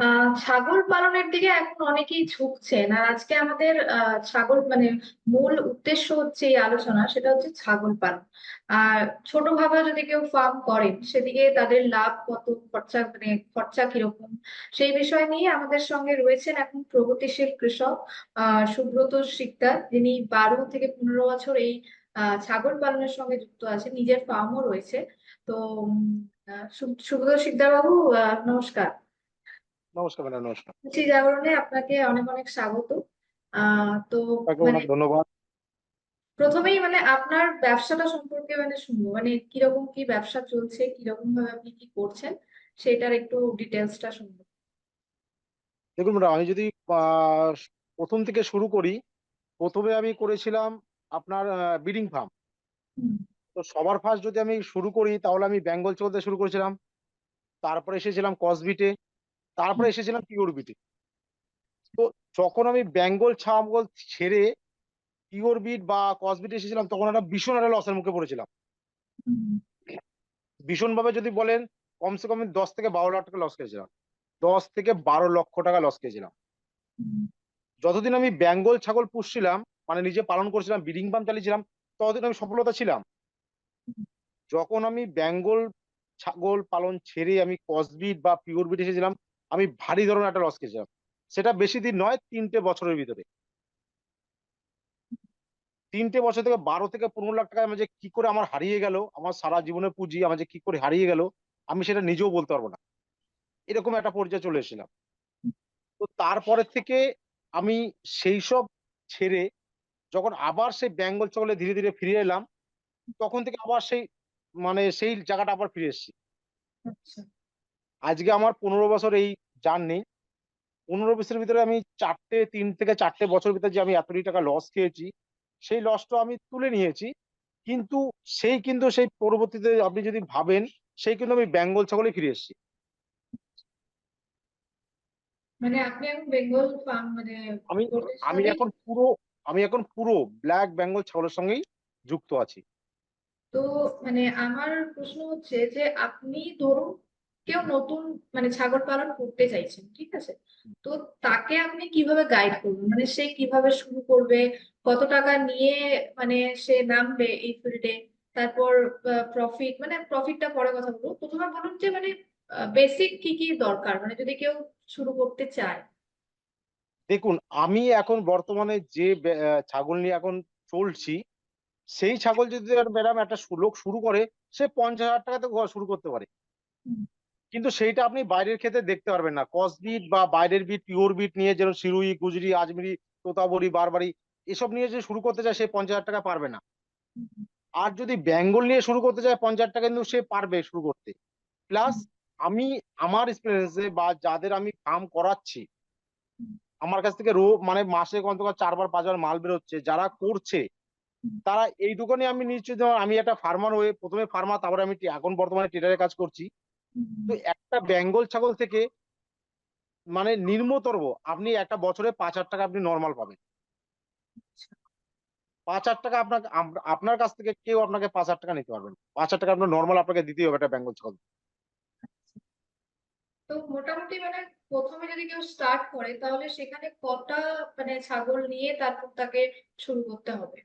আহ, ছাগল পালনের দিকে এখন অনেকেই ঝুঁকছেন আর আজকে আমাদের, আহ, ছাগল মানে মূল উদ্দেশ্য হচ্ছে এই আলোচনা, সেটা হচ্ছে ছাগল পালন। আর ছোট ছোটভাবে যদি কেউ ফার্ম করেন, সেদিকে তাদের লাভ কত, খরচা মানে খরচা কীরকম, সেই বিষয় নিয়ে আমাদের সঙ্গে রয়েছেন এখন প্রগতিশীল কৃষক, আহ, সুব্রত শিকদার। যিনি বারো থেকে পনেরো বছর এই, আহ, ছাগল পালনের সঙ্গে যুক্ত আছেন। নিজের ফার্মও রয়েছে। তো সুব্রত শিকদার বাবু নমস্কার। নমস্কার ম্যাডাম নমস্কার। রুচি জাগরণে আপনাকে অনেক অনেক স্বাগত। তো মানে অনেক ধন্যবাদ। প্রথমেই মানে আপনার ব্যবসাটা সম্পর্কে মানে শুনব। মানে কীরকম কি ব্যবসা চলছে কীরকম ভাবে আপনি কি করছেন সেটার একটু ডিটেলসটা শুনব। দেখুন ম্যাডাম আমি যদি প্রথম থেকে শুরু করি প্রথমে আমি করেছিলাম আপনার ব্রিডিং ফার্ম। তো সবার ফার্স্ট যদি আমি শুরু করি তাহলে আমি বেঙ্গল চলতে শুরু করেছিলাম। তারপরে এসেছিলাম কসবিটে। তারপরে এসেছিলাম পিওর বিটে তো যখন আমি বেঙ্গল ছাগল ছেড়ে পিওর বিট বা কসবিটে এসেছিলাম তখন একটা ভীষণ একটা লসের মুখে পড়েছিলাম। ভীষণ ভাবে যদি বলেন কমসে কম দশ থেকে বারো লাখ টাকা লস খেয়েছিলাম। দশ থেকে বারো লক্ষ টাকা লস খেয়েছিলাম। যতদিন আমি বেঙ্গল ছাগল পুষছিলাম মানে নিজে পালন করছিলাম ব্রিডিং ফার্ম চালিয়েছিলাম ততদিন আমি সফলতা ছিলাম। যখন আমি বেঙ্গল ছাগল পালন ছেড়ে আমি কসবিট বা পিওর বিট এসেছিলাম আমি ভারী ধরনের একটা লস খেয়েছিলাম। সেটা বেশি দিন নয় তিনটে বছরের ভিতরে। তিনটে বছর থেকে বারো থেকে পনেরো লাখ টাকা আমার যে কি করে আমার হারিয়ে গেল আমার সারা জীবনের পুঁজি আমার যে কি করে হারিয়ে গেল আমি সেটা নিজেও বলতে পারব না। এরকম একটা পর্যায়ে চলে এসেছিলাম। তো তারপরে থেকে আমি সেই সব ছেড়ে যখন আবার সেই বেঙ্গল ছাগলে ধীরে ধীরে ফিরে এলাম তখন থেকে আবার সেই মানে সেই জায়গাটা আবার ফিরে এসেছি। আচ্ছা। আজকে আমার পনেরো বছর এই জার্নি পনেরো বছরের ভিতরে আমি চারটে তিন থেকে চারটে বছর ভিতরে যে আমি এতটি টাকা লস খেয়েছি সেই লসটা আমি তুলে নিয়েছি। কিন্তু সেই কিন্তু সেই পরবর্তীতে আপনি যদি ভাবেন সেই কিন্তু আমি বেঙ্গল ছাগলে ফিরে এসেছি। মানে আপনি এখন বেঙ্গল ফার্ম মানে আমি আমি এখন পুরো আমি এখন পুরো ব্ল্যাক বেঙ্গল ছাগলের সঙ্গেই যুক্ত আছি। তো মানে আমার প্রশ্ন হচ্ছে যে আপনি ধরুন কেউ নতুন মানে ছাগল পালন করতে চাইছেন ঠিক আছে? তো তাকে আপনি কীভাবে গাইড করবেন? মানে সে কীভাবে শুরু করবে? কত টাকা নিয়ে মানে সে নামবে এই ফিল্ডে তারপর প্রফিট মানে প্রফিটটা পরে কথা বলব। প্রথমে বলুন যে মানে বেসিক কি কি দরকার? মানে যদি কেউ শুরু করতে চায়। দেখুন আমি এখন বর্তমানে যে ছাগল নিয়ে এখন চলছি সেই ছাগল যদি ম্যাডাম একটা লোক শুরু করে সে পঞ্চাশ হাজার টাকাতে শুরু করতে পারে। কিন্তু সেইটা আপনি বাইরের ক্ষেত্রে দেখতে পারবেন না। কস বিট বা বাইরের বিট, পিওর বিট নিয়ে যেন সিরুই, গুজরি, আজমিরি, তোতাবরি, বারবারি এসব নিয়ে যে শুরু করতে চায় সে পঞ্চাশ হাজার টাকা পারবে না। আর যদি বেঙ্গল নিয়ে শুরু করতে চায় পঞ্চাশ টাকা কিন্তু সে পারবে শুরু করতে। প্লাস আমি আমার এক্সপিরিয়েন্সে বা যাদের আমি ফার্ম করাচ্ছি, আমার কাছ থেকে রো মানে মাসে অন্তত চারবার, পাঁচবার মাল বেরোচ্ছে, যারা করছে। তারা এইটুকুনি আমি নিশ্চিত আমি একটা ফার্মার হয়ে প্রথমে ফার্মার তারপরে আমি এখন বর্তমানে ট্রেডারের কাজ করছি। তো একটা বেঙ্গল ছাগল থেকে মানে নিম্নতর আপনি একটা বছরে পাঁচ হাজার টাকা আপনি নর্মাল পাবেন। পাঁচ হাজার টাকা আপনার আম- আপনার কাছ থেকে কেউ আপনাকে পাঁচ হাজার টাকা নিতে পারবেন পাঁচ হাজার টাকা আপনার নর্মাল আপনাকে দিতেই হবে একটা বেঙ্গল ছাগল। তো মোটামুটি মানে প্রথমে যদি কেউ স্টার্ট করে তাহলে সেখানে কটা মানে ছাগল নিয়ে তারপর তাকে শুরু করতে হবে?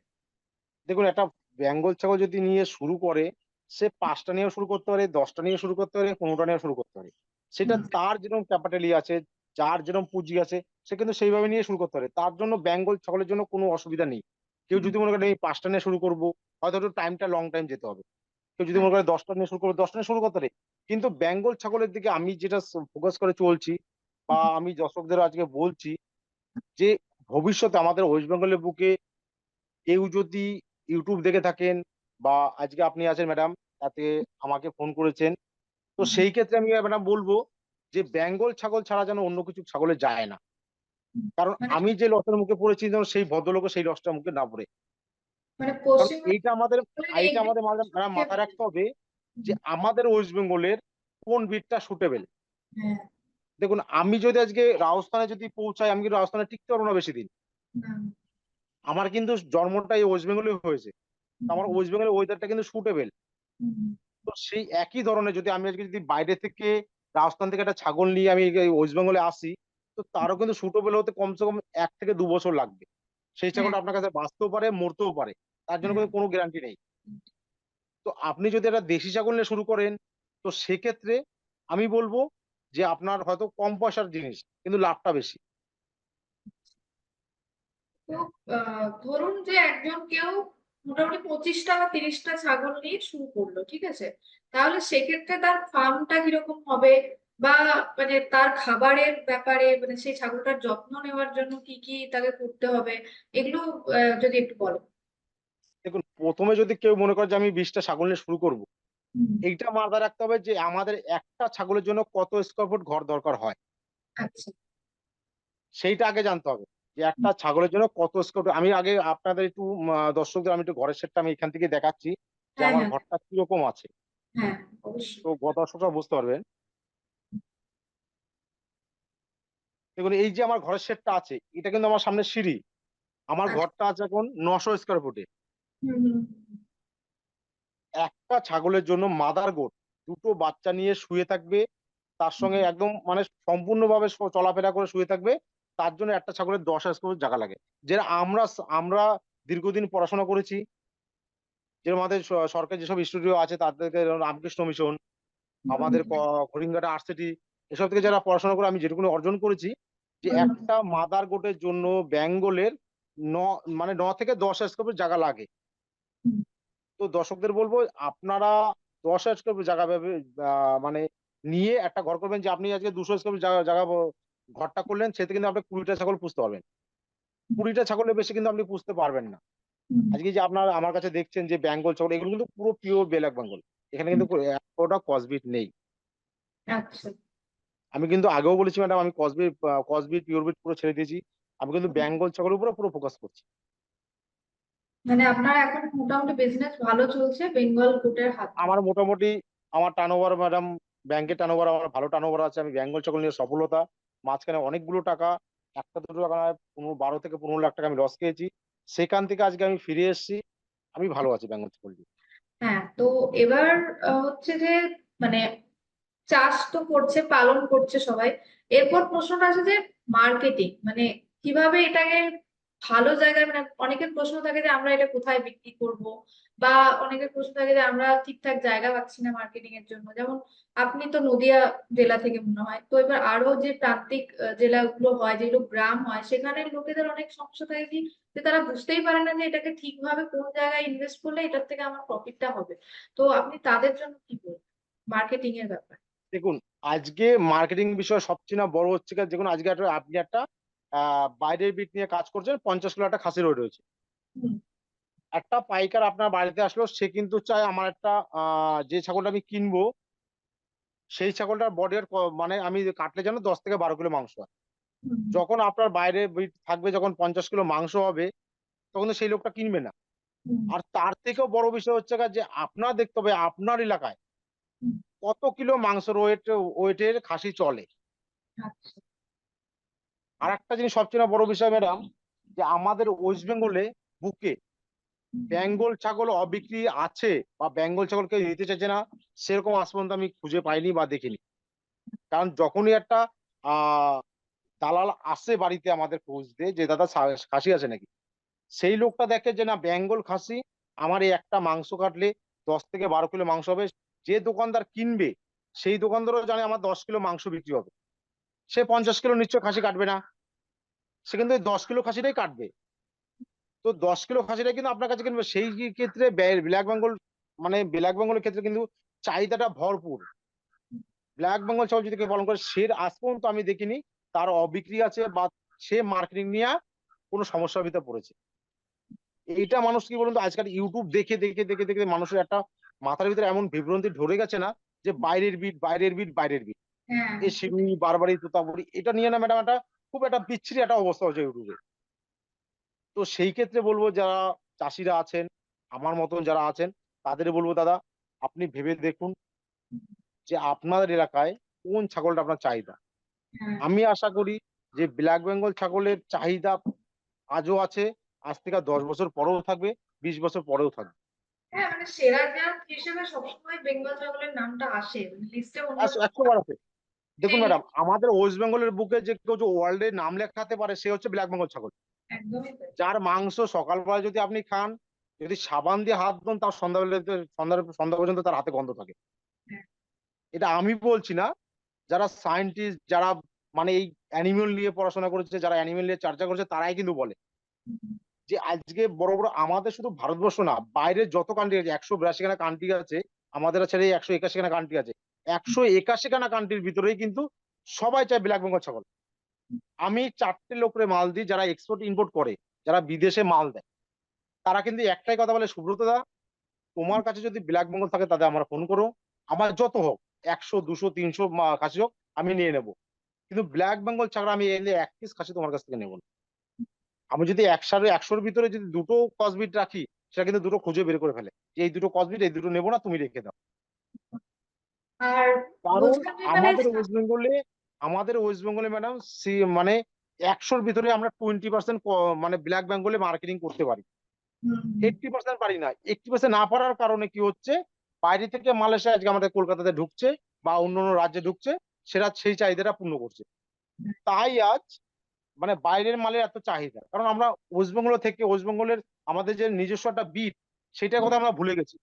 দেখুন একটা বেঙ্গল ছাগল যদি নিয়ে শুরু করে সে পাঁচটা নিয়েও শুরু করতে পারে দশটা নিয়ে শুরু করতে পারে পনেরোটা নিয়ে শুরু করতে পারে। সেটা তার যেরকম ক্যাপিটালি আছে যার যেরকম পুঁজি আছে সে কিন্তু সেইভাবে নিয়ে শুরু করতে পারে। তার জন্য বেঙ্গল ছাগলের জন্য কোনো অসুবিধা নেই। কেউ যদি মনে করে এই পাঁচটা নিয়ে শুরু করব হয়তো একটু টাইমটা লং টাইম যেতে হবে। কেউ যদি মনে করে দশটা নিয়ে শুরু করবে দশটা নিয়ে শুরু করতে পারে। কিন্তু বেঙ্গল ছাগলের দিকে আমি যেটা ফোকাস করে চলছি বা আমি দর্শকদের আজকে বলছি যে ভবিষ্যতে আমাদের ওয়েস্ট বেঙ্গলের বুকে কেউ যদি ইউটিউব দেখে থাকেন বা আজকে আপনি আছেন ম্যাডাম তাতে আমাকে ফোন করেছেন। তো সেই ক্ষেত্রে আমি ম্যাডাম বলব যে বেঙ্গল ছাগল ছাড়া যেন অন্য কিছু ছাগলে যায় না। কারণ মানে- আমি যে লসের মুখে পড়েছি যেন সেই ভদ্রলোকও সেই লসটার মুখে না পড়ে। মানে পশ্চিম এইটা আমাদের এইটা আমাদের মাথায় রাখতে হবে যে আমাদের ওয়েস্ট বেঙ্গলের কোন বিটটা সুটেবেল হ্যাঁ। দেখুন আমি যদি আজকে রাজস্থানে যদি পৌঁছাই আমি কিন্তু রাজস্থানে টিকতে পারব না বেশি দিন। আমার কিন্তু জন্মটা এই ওয়েস্ট বেঙ্গলে হয়েছে। আমার ওয়েস্ট বেঙ্গলের ওয়েদারটা কিন্তু সুটেবেল তো সেই একই ধরনের যদি আমি আজকে যদি বাইরে থেকে রাজস্থান থেকে একটা ছাগল নিয়ে আমি ওয়েস্ট বেঙ্গলে আসি তো তারও কিন্তু সুটেবল হতে কমসে কম এক থেকে দু বছর লাগবে। সেই ছাগলটা আপনার কাছে বাঁচতেও পারে মরতেও পারে। তার জন্য কিন্তু কোনো গ্যারান্টি নেই। তো আপনি যদি একটা দেশি ছাগল নিয়ে শুরু করেন তো সেক্ষেত্রে আমি বলব যে আপনার হয়তো কম পয়সার জিনিস কিন্তু লাভটা বেশি। তো ধরুন যে একজন কেউ মোটামুটি পঁচিশটা বা তিরিশটা ছাগল নিয়ে শুরু করল ঠিক আছে? তাহলে সেক্ষেত্রে তার ফার্মটা কীরকম হবে? বা মানে তার খাবারের ব্যাপারে মানে সেই ছাগলটার যত্ন নেওয়ার জন্য কি কি তাকে করতে হবে? এগুলো যদি একটু বলেন দেখুন প্রথমে যদি কেউ মনে করে যে আমি বিশটা ছাগল নিয়ে শুরু করব এইটা মাথায় রাখতে হবে যে আমাদের একটা ছাগলের জন্য কত স্কোয়ার ফুট ঘর দরকার হয়। আচ্ছা। সেইটা আগে জানতে হবে। যে একটা ছাগলের জন্য কত স্কোয়ার আমি আগে আপনাদের একটু দর্শকদের আমি একটু ঘরের সেটটা আমি এখান থেকে দেখাচ্ছি যে হ্যাঁ আমার হ্যাঁ। ঘরটা কীরকম আছে। হ্যাঁ তো দর্শকরা বুঝতে পারবেন। দেখুন এই যে আমার ঘরের সেটটা আছে এটা কিন্তু আমার সামনে সিঁড়ি। আমার আচ্ছা। ঘরটা আছে এখন নশো স্কোয়ার ফুটে একটা ছাগলের জন্য মাদার গোট দুটো বাচ্চা নিয়ে শুয়ে থাকবে তার সঙ্গে একদম মানে সম্পূর্ণভাবে চলাফেরা করে শুয়ে থাকবে তার জন্য একটা ছাগলের দশ স্কোয়ার ফুট জায়গা লাগে। যেটা আমরা আমরা দীর্ঘদিন পড়াশোনা করেছি। যেরকম আমাদের সরকারি যেসব স্টুডিও আছে তাদেরকে রামকৃষ্ণ মিশন আমাদের হরিঙ্গাটা আর্টসিটি এসব থেকে যারা পড়াশোনা করে আমি যেটুকুনি অর্জন করেছি যে একটা মাদার গোটের জন্য বেঙ্গলের ন মানে ন থেকে দশ ফুট জায়গা লাগে। তো দর্শকদের বলব আপনারা দশ ফুট জায়গা মানে নিয়ে একটা ঘর করবেন যে আপনি আজকে দুশো স্কোয়ার জায়গা জায়গা ঘরটা করলেন সেতে কিন্তু আপনি কুড়িটা ছাগল পুষতে পারবেন। কুড়িটা ছাগলের বেশি কিন্তু আপনি পুষতে পারবেন না। আজকে যে আপনার আমার কাছে দেখছেন যে বেঙ্গল ছাগল এগুলো কিন্তু পুরো পিওর ব্ল্যাক বেঙ্গল। এখানে কিন্তু একটা কসবিট নেই। আচ্ছা। আমি কিন্তু আগেও বলেছি ম্যাডাম আমি কসবিট কসবিট পিওরবিট পুরো ছেড়ে দিয়েছি। আমি কিন্তু বেঙ্গল ছাগলের উপরে পুরো ফোকাস করছি। মানে আপনার এখন মোটামুটি বিজনেস ভালো চলছে বেঙ্গল গোটের হাত আমার মোটামুটি আমার টার্নওভার ম্যাডাম ব্যাংকের টার্নওভার আমার ভালো টার্নওভার আছে। আমি বেঙ্গল ছাগল নিয়ে সফলতা। মাঝখানে অনেকগুলো টাকা, একটা দুটো টাকা পনেরো, বারো থেকে পনেরো লাখ টাকা আমি লস খেয়েছি। সেখান থেকে আজকে আমি ফিরে এসেছি। আমি ভালো আছি থেকে নিয়ে হ্যাঁ তো এবার হচ্ছে যে মানে চাষ তো করছে, পালন করছে সবাই। এরপর প্রশ্নটা আছে যে মার্কেটিং মানে কীভাবে এটাকে ভালো জায়গায় মানে অনেকের প্রশ্ন থাকে যে আমরা এটা কোথায় বিক্রি করব? বা অনেকের প্রশ্ন থাকে যে আমরা ঠিকঠাক জায়গা পাচ্ছি না মার্কেটিং এর জন্য। যেমন আপনি তো নদিয়া জেলা থেকে মনে হয়। তো এবার আরও যে প্রান্তিক জেলাগুলো হয়, যেগুলো গ্রাম হয় সেখানের লোকেদের অনেক সমস্যা থাকে কি? যে তারা বুঝতেই পারে না যে এটাকে ঠিকভাবে কোন জায়গায় ইনভেস্ট করলে এটার থেকে আমার প্রফিটটা হবে। তো আপনি তাদের জন্য কি বলবেন? মার্কেটিং এর ব্যাপার। দেখুন, আজকে মার্কেটিং বিষয় সবচেয়ে বড় হচ্ছে গিয়ে দেখুন, আজকে আপনি একটা বাইরের বিট নিয়ে কাজ করছেন পঞ্চাশ কিলো একটা খাসি রয়ে রয়েছে। একটা পাইকার আপনার বাড়িতে আসলো সে কিন্তু চায় আমার একটা যে ছাগলটা আমি কিনবো সেই ছাগলটার বডি মানে আমি কাটলে যেন দশ থেকে বারো কিলো মাংস হয়। যখন আপনার বাইরে বিট থাকবে যখন পঞ্চাশ কিলো মাংস হবে তখন তো সেই লোকটা কিনবে না। আর তার থেকেও বড় বিষয় হচ্ছে যে আপনার দেখতে হবে আপনার এলাকায় কত কিলো মাংস ওয়েট ওয়েটের খাসি চলে। আচ্ছা। আর একটা জিনিস সবচেয়ে বড় বিষয় ম্যাডাম যে আমাদের ওয়েস্ট বেঙ্গলে বুকে বেঙ্গল ছাগল অবিক্রি আছে বা বেঙ্গল ছাগল কেউ নিতে চাইছে না, সেরকম আজ পর্যন্ত আমি খুঁজে পাইনি বা দেখিনি। কারণ যখনই একটা দালাল আসে বাড়িতে আমাদের খুঁজতে যে দাদা খাসি আছে নাকি, সেই লোকটা দেখে যে না বেঙ্গল খাসি, আমার এই একটা মাংস কাটলে দশ থেকে বারো কিলো মাংস হবে, যে দোকানদার কিনবে, সেই দোকানদারও জানে আমার দশ কিলো মাংস বিক্রি হবে। সে পঞ্চাশ কিলো নিশ্চয় খাসি কাটবে না। সে কিন্তু ওই দশ কিলো খাসিটাই কাটবে। তো দশ কিলো খাসিটাই কিন্তু আপনার কাছে কিনবে। সেই ক্ষেত্রে ব্ল্যাক বেঙ্গল মানে ব্ল্যাক বেঙ্গলের ক্ষেত্রে কিন্তু চাহিদাটা ভরপুর। ব্ল্যাক বেঙ্গল ছাগল যদি কেউ পালন করে সে আজ পর্যন্ত আমি দেখিনি তার অবিক্রি আছে বা সে মার্কেটিং নিয়ে কোনো সমস্যার ভিতরে পড়েছে। এইটা মানুষ কি বলুন তো আজকাল ইউটিউব দেখে দেখে দেখে দেখে মানুষের একটা মাথার ভিতরে এমন বিভ্রান্তি ধরে গেছে না যে বাইরের বিট বাইরের বিট বাইরের বিট। হ্যাঁ। এই শিরুই বারবারই তোতাপুরি এটা নিয়ে না ম্যাডাম একটা খুব একটা বিচ্ছিরি একটা অবস্থা হচ্ছে ইউটিউবে। তো সেই ক্ষেত্রে বলব যারা চাষিরা আছেন আমার মতন যারা আছেন তাদের বলব দাদা আপনি ভেবে দেখুন যে আপনার এলাকায় কোন ছাগলটা আপনার চাহিদা। হ্যাঁ। আমি আশা করি যে ব্ল্যাক বেঙ্গল ছাগলের চাহিদা আজও আছে আজ থেকে দশ বছর পরেও থাকবে বিশ বছর পরেও থাকবে। হ্যাঁ মানে সেরা জাত হিসেবে সবসময় বেঙ্গল ছাগলের নামটা আসে মানে লিস্টে একশো একশো বার আছে দেখুন ম্যাডাম আমাদের ওয়েস্ট বেঙ্গলের বুকে যে কেউ যে ওয়ার্ল্ডে নাম লেখাতে পারে সে হচ্ছে ব্ল্যাক বেঙ্গল ছাগল। যার মাংস সকালবেলা যদি আপনি খান যদি সাবান দিয়ে হাত ধোন তার সন্ধ্যাবেলা সন্ধ্যা সন্ধ্যা পর্যন্ত তার হাতে গন্ধ থাকে। হ্যাঁ। এটা আমি বলছি না যারা সায়েন্টিস্ট যারা মানে এই অ্যানিমেল নিয়ে পড়াশোনা করেছে যারা অ্যানিমেল নিয়ে চর্চা করেছে তারাই কিন্তু বলে যে আজকে বড় বড় আমাদের শুধু ভারতবর্ষ না বাইরের যত কান্ট্রি আছে একশো বিরাশি খানা কান্ট্রি আছে আমাদের ছেড়ে একশো একাশি খানা কান্ট্রি আছে একশো একাশি খানা কান্ট্রির ভিতরেই কিন্তু সবাই চায় ব্ল্যাক বেঙ্গল ছাগল। আমি চারটে লোকের মাল দিই যারা এক্সপোর্ট ইম্পোর্ট করে, যারা বিদেশে মাল দেয়। তারা কিন্তু একটাই কথা বলে, সুব্রত দা, তোমার কাছে যদি ব্ল্যাক বেঙ্গল থাকে তাদের আমার ফোন করো। আমার যত হোক, একশো, দুশো, তিনশো খাসি হোক, আমি নিয়ে নেব। কিন্তু ব্ল্যাক বেঙ্গল ছাগল আমি এনে এক পিস খাসি তোমার কাছ থেকে নেব না। আমি যদি একশোর একশোর ভিতরে যদি দুটো কসবিট রাখি, সেটা কিন্তু দুটো খুঁজে বের করে ফেলে। যে এই দুটো কসবিট এই দুটো নেব না, তুমি রেখে দাও। আর কারণ আমাদের ওয়েস্ট বেঙ্গলে আমাদের ওয়েস্ট বেঙ্গলে ম্যাডাম মানে একশোর ভিতরে আমরা টোয়েন্টি পার্সেন্ট মানে ব্ল্যাক বেঙ্গলে মার্কেটিং করতে পারি। এইটটি পার্সেন্ট পারি না। এইটটি পার্সেন্ট না পারার কারণে কি হচ্ছে? বাইরে থেকে মাল এসে আজকে আমাদের কলকাতাতে ঢুকছে বা অন্য অন্য রাজ্যে ঢুকছে সেটা সেই চাহিদাটা পূর্ণ করছে। তাই আজ মানে বাইরের মালের এত চাহিদা। কারণ আমরা ওয়েস্ট বেঙ্গল থেকে ওয়েস্ট বেঙ্গলের আমাদের যে নিজস্ব একটা বিট সেটার কথা আমরা ভুলে গেছি।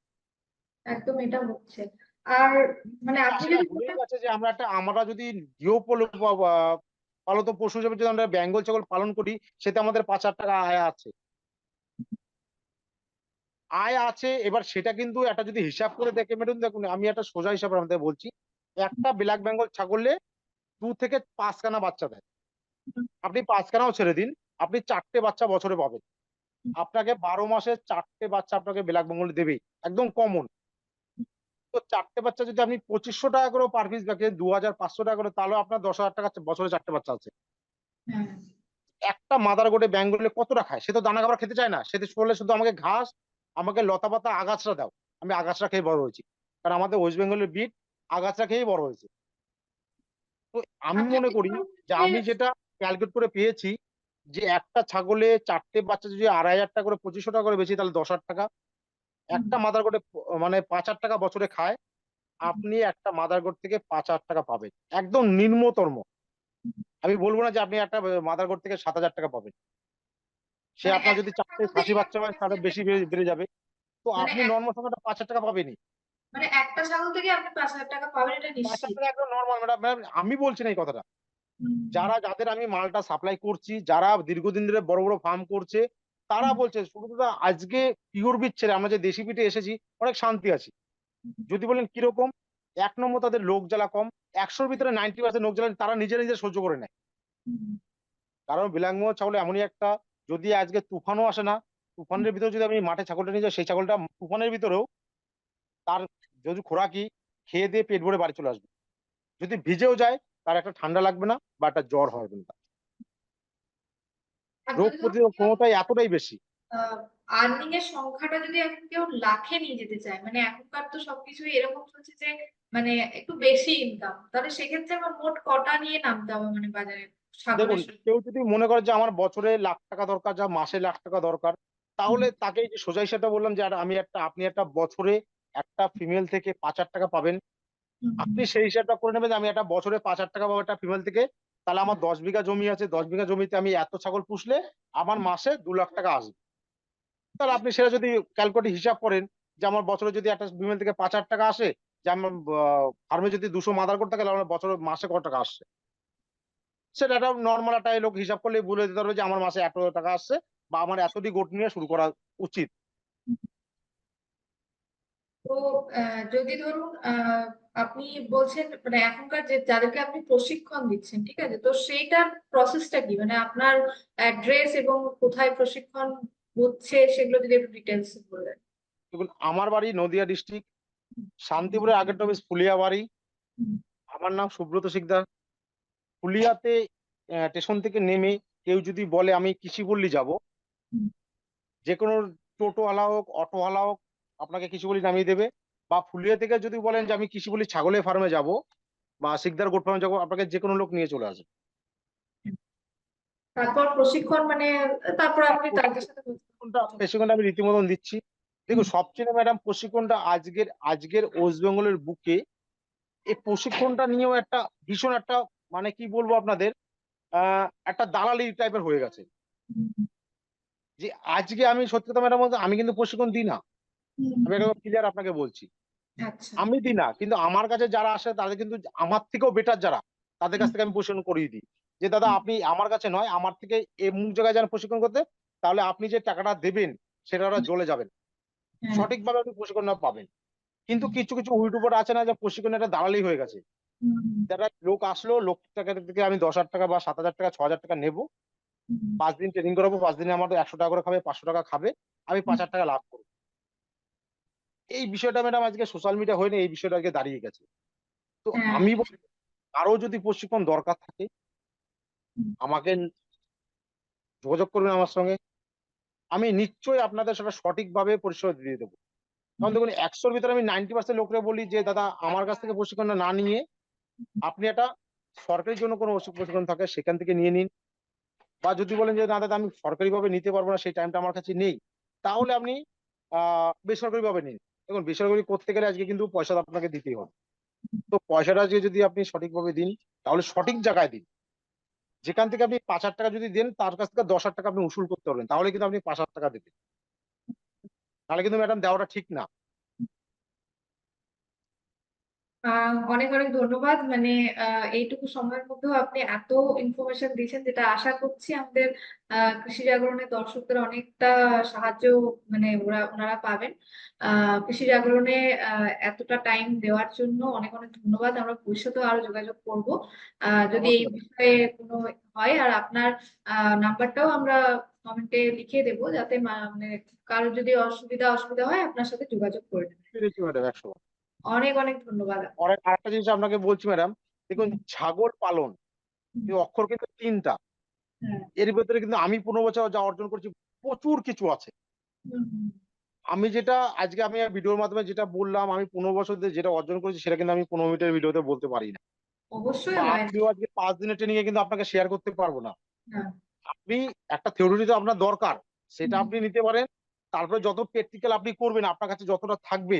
একদম এটা হচ্ছে। আর মানে আপনি যদি যে আমরা একটা আমরা যদি গৃহপালিত পালিত পশু হিসেবে যদি আমরা বেঙ্গল ছাগল পালন করি সেটা আমাদের পাঁচ হাজার টাকা আয় আছে। আয় আছে এবার সেটা কিন্তু একটা যদি হিসাব করে দেখে ম্যাডাম দেখুন আমি একটা সোজা হিসাব আমাদের বলছি। একটা ব্ল্যাক বেঙ্গল ছাগলে দু থেকে পাঁচখানা বাচ্চা দেয়। আপনি পাঁচখানাও ছেড়ে দিন আপনি চারটে বাচ্চা বছরে পাবেন। আপনাকে বারো মাসে চারটে বাচ্চা আপনাকে ব্ল্যাক বেঙ্গল দেবেই একদম কমন তো চারটে বাচ্চা যদি আপনি পঁচিশশো টাকা করে পার পিস রাখেন দু হাজার পাঁচশো টাকা করে তাহলে আপনার দশ হাজার টাকা বছরে চারটে বাচ্চা আছে। একটা মাদার গোটে বেঙ্গলে কতটা খায়? সে তো দানা খাবার খেতে চায় না। সে তো বলে শুধু আমাকে ঘাস আমাকে লতা পাতা আগাছরা দাও। আমি আগাছরা খেয়ে বড় হয়েছি। কারণ আমাদের ওয়েস্ট বেঙ্গলের বিট আগাছরা খেয়েই বড় হয়েছে। তো আমি মনে করি যে আমি যেটা ক্যালকুলেট করে পেয়েছি যে একটা ছাগলে চারটে বাচ্চা যদি আড়াই হাজার টাকা করে পঁচিশশো টাকা করে বেশি তাহলে দশ হাজার টাকা। একটা মাদার গোটে মানে পাঁচ হাজার টাকা বছরে খায়। আপনি একটা মাদার গোট থেকে পাঁচ হাজার টাকা পাবেন। একদম নিম্নতম আমি বলব না যে আপনি একটা মাদার গোট থেকে সাত হাজার টাকা পাবেন। সে মানে আপনার যদি চারটে খাসি বাচ্চা হয় তাহলে বেশি বেড়ে যাবে। তো মানে আপনি নর্মাল সময়টা পাঁচ হাজার টাকা পাবেনই। মানে একটা ছাগল থেকে আপনি পাঁচ হাজার টাকা পাবেন এটা নিশ্চিত। একদম নর্মাল ম্যাডাম আমি বলছি না এই কথাটা। যারা যাদের আমি মালটা সাপ্লাই করছি যারা দীর্ঘদিন ধরে বড় বড় ফার্ম করছে তারা বলছে শুধু আজকে পিওর বিট ছেড়ে আমরা যে দেশি পিঠে এসেছি অনেক শান্তি আছি। যদি বলেন কীরকম এক নম্বর তাদের লোক জ্বালা কম একশোর ভিতরে নাইনটি পার্সেন্ট লোক জ্বালা তারা নিজে নিজে সহ্য করে নেয়। কারণ বিলাঙ্গ ছাগল এমনই একটা যদি আজকে তুফানও আসে না তুফানের ভিতরে যদি আমি মাঠে ছাগলটা নিয়ে যাই সেই ছাগলটা তুফানের ভিতরেও তার যদি খোরাকি খেয়ে দিয়ে পেট ভরে বাড়ি চলে আসবে। যদি ভিজেও যায় তার একটা ঠান্ডা লাগবে না বা একটা জ্বর হবে না। রোগ প্রতিরোধ ক্ষমতাই এতটাই বেশি। আর্নিং এর সংখ্যাটা যদি এখন কেউ লাখে নিয়ে যেতে চায় মানে এখনকার তো সবকিছুই এরকম চলছে যে মানে একটু বেশি ইনকাম তাহলে সেক্ষেত্রে আমার মোট কটা নিয়ে নামতে হবে মানে বাজারে দেখুন কেউ যদি মনে করে যে আমার বছরে লাখ টাকা দরকার যা মাসে লাখ টাকা দরকার তাহলে তাকে যে সোজা হিসাবটা বললাম যে আর আমি একটা আপনি একটা বছরে একটা ফিমেল থেকে পাঁচ হাজার টাকা পাবেন। আপনি সেই হিসাবটা করে নেবেন যে আমি একটা বছরে পাঁচ হাজার টাকা পাবো একটা ফিমেল থেকে তাহলে আমার দশ বিঘা জমি আছে, দশ বিঘা জমিতে আমি এত ছাগল পুষলে আমার মাসে দু লাখ টাকা আসবে। তাহলে আপনি সেটা যদি ক্যালকুলেট হিসাব করেন যে আমার বছরে যদি একটা ফিমেল থেকে পাঁচ হাজার টাকা আসে, যে আমার ফার্মে যদি দুশো মাদার করতে গেলে আমার বছরে মাসে কত টাকা আসছে? সেটা একটা নর্মাল একটা লোক হিসাব করলে বলে দিতে পারবে যে আমার মাসে এত টাকা আসছে বা আমার এতটি গোট নিয়ে শুরু করা উচিত। তো যদি ধরুন আপনি বলছেন মানে এখনকার যে যাদেরকে আপনি প্রশিক্ষণ দিচ্ছেন ঠিক আছে? তো সেইটার প্রসেসটা কি? মানে আপনার অ্যাড্রেস এবং কোথায় প্রশিক্ষণ হচ্ছে সেগুলো যদি একটু ডিটেলস বলবেন দেখুন আমার বাড়ি নদিয়া ডিস্ট্রিক্ট শান্তিপুরের আগের অফিস ফুলিয়া বাড়ি। আমার নাম সুব্রত শিকদার। ফুলিয়াতে স্টেশন থেকে নেমে কেউ যদি বলে আমি কৃষিপল্লী যাব। যে কোনো টোটোওয়ালা হোক অটোওয়ালা হোক আপনাকে কৃষিপল্লী নামিয়ে দেবে। বা ফুলিয়া থেকে যদি বলেন যে আমি কৃষিপল্লী ছাগলের ফার্মে যাব বা শিকদার গোট ফার্মে যাব আপনাকে যে কোনো লোক নিয়ে চলে আসবে। তারপর প্রশিক্ষণ মানে তারপর আপনি তাদের সাথে প্রশিক্ষণটা প্রশিক্ষণটা আমি রীতিমতন দিচ্ছি। দেখুন সবচেয়ে ম্যাডাম প্রশিক্ষণটা আজকের আজকের ওয়েস্ট বেঙ্গলের বুকে এই প্রশিক্ষণটা নিয়েও একটা ভীষণ একটা মানে কি বলব আপনাদের আহ একটা দালালি টাইপের হয়ে গেছে। যে আজকে আমি সত্যি কথা ম্যাডাম আমি কিন্তু প্রশিক্ষণ দিই না। আমি একটা ক্লিয়ার আপনাকে বলছি। আচ্ছা। আমি দিই না কিন্তু আমার কাছে যারা আসে তাদের কিন্তু আমার থেকেও বেটার যারা তাদের কাছ থেকে আমি প্রশিক্ষণ করিয়ে দিই। যে দাদা আপনি আমার কাছে নয় আমার থেকে এমুক জায়গায় যান প্রশিক্ষণ করতে তাহলে আপনি যে টাকাটা দেবেন সেটা ওরা জ্বলে যাবেন হ্যাঁ, সঠিকভাবে আপনি প্রশিক্ষণ না পাবেন। কিন্তু কিছু কিছু ইউটিউবার আছে না যে প্রশিক্ষণ একটা দালালি হয়ে গেছে। যারা লোক আসলো লোক টাকা থেকে আমি দশ হাজার টাকা বা সাত হাজার টাকা ছ হাজার টাকা নেব। পাঁচ দিন ট্রেনিং করাবো পাঁচ দিনে আমার একশো টাকা করে খাবে পাঁচশো টাকা খাবে। আমি পাঁচ হাজার টাকা লাভ করব। এই বিষয়টা ম্যাডাম আজকে সোশ্যাল মিডিয়া হয়নি এই বিষয়টা আজকে দাঁড়িয়ে গেছে। তো হ্যাঁ। আমি বলি, আরও যদি প্রশিক্ষণ দরকার থাকে আমাকে যোগাযোগ করবেন আমার সঙ্গে। আমি নিশ্চয়ই আপনাদের সেটা সঠিকভাবে পরিষেবা দিয়ে দেবো। কারণ দেখুন একশোর ভিতরে আমি নাইনটি পার্সেন্ট লোকরে বলি যে দাদা আমার কাছ থেকে প্রশিক্ষণটা না নিয়ে আপনি একটা সরকারির জন্য কোনো ওষুধ প্রশিক্ষণ থাকে সেখান থেকে নিয়ে নিন। বা যদি বলেন যে না দাদা আমি সরকারিভাবে নিতে পারব না সেই টাইমটা আমার কাছে নেই। তাহলে আপনি আহ বেসরকারি ভাবে নিন। দেখুন, বেসরকারি করতে গেলে আজকে কিন্তু পয়সা আপনাকে দিতেই হবে। তো পয়সাটা আজকে যদি আপনি সঠিকভাবে দিন, তাহলে সঠিক জায়গায় দিন। যেখান থেকে আপনি পাঁচ হাজার টাকা যদি দেন, তার কাছ থেকে দশ হাজার টাকা আপনি উসুল করতে পারবেন, তাহলে কিন্তু আপনি পাঁচ হাজার টাকা দেবেন। তাহলে কিন্তু ম্যাডাম দেওয়াটা ঠিক না আহ অনেক অনেক ধন্যবাদ। মানে আহ এইটুকু সময়ের মধ্যেও আপনি এত ইনফরমেশন দিয়েছেন যেটা আশা করছি আমাদের আহ কৃষি জাগরণের দর্শকদের অনেকটা সাহায্য মানে ওরা ওনারা পাবেন। আহ কৃষি জাগরণে এতটা টাইম দেওয়ার জন্য অনেক অনেক ধন্যবাদ। আমরা ভবিষ্যতেও আরও যোগাযোগ করব। আহ যদি এই বিষয়ে কোনো হয় আর আপনার আহ নাম্বারটাও আমরা কমেন্টে লিখে দেবো যাতে মানে কারোর যদি অসুবিধা অসুবিধা হয় আপনার সাথে যোগাযোগ করে নেবে পেরেছি ম্যাডাম একশো অনেক অনেক ধন্যবাদ। অনেক আরেকটা জিনিস আপনাকে বলছি ম্যাডাম দেখুন ছাগল পালন অক্ষর কিন্তু তিনটা। হ্যাঁ। এর ভেতরে কিন্তু আমি পনেরো বছর যা অর্জন করছি প্রচুর কিছু আছে। আমি যেটা আজকে আমি ভিডিওর মাধ্যমে যেটা বললাম আমি পনেরো বছর ধরে যেটা অর্জন করেছি সেটা কিন্তু আমি পনেরো মিনিটের ভিডিওতে বলতে পারি না। অবশ্যই আপনিও আজকে পাঁচ দিনের ট্রেনিং এ কিন্তু আপনাকে শেয়ার করতে পারব না। হ্যাঁ। আপনি একটা থিওরি তো আপনার দরকার সেটা আপনি নিতে পারেন তারপরে যত প্র্যাকটিক্যাল আপনি করবেন আপনার কাছে যতটা থাকবে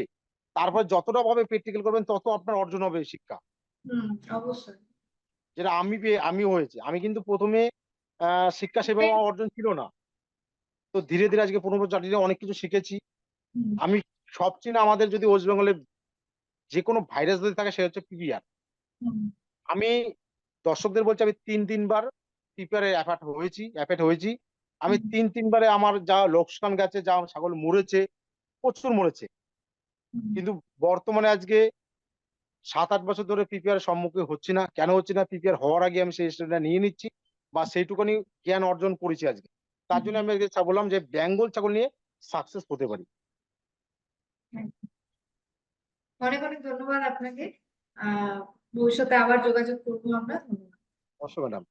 তারপরে যতটা ভাবে প্র্যাকটিক্যাল করবেন তত আপনার অর্জন হবে শিক্ষা। হুম অবশ্যই। যেটা আমি আমিও হয়েছে। আমি কিন্তু প্রথমে শিক্ষা সেবা আমার অর্জন ছিল না। তো ধীরে ধীরে আজকে পনেরো বছর অনেক কিছু শিখেছি। আমি সবচেয়ে আমাদের যদি ওয়েস্ট বেঙ্গলে যে কোনো ভাইরাস যদি থাকে সে হচ্ছে পিপিআর আমি দর্শকদের বলছি আমি তিন তিনবার পিপিআর এর অ্যাফেক্ট হয়েছি অ্যাফেক্ট হয়েছি। আমি তিন তিনবারে আমার যা লোকসান গেছে যা ছাগল মরেছে প্রচুর মরেছে। কিন্তু বর্তমানে আজকে সাত আট বছর ধরে পিপিআর সম্মুখীন হচ্ছি না। কেন হচ্ছে না? পিপিআর হওয়ার আগে আমি সেই স্টেপটা নিয়ে নিচ্ছি বা সেইটুকুনি জ্ঞান অর্জন করেছি আজকে। তার জন্য আমি আজকে বললাম যে বেঙ্গল ছাগল নিয়ে সাকসেস হতে পারি। অনেক অনেক ধন্যবাদ আপনাকে। ভবিষ্যতে আবার যোগাযোগ করব আমরা। ধন্যবাদ। অবশ্যই ম্যাডাম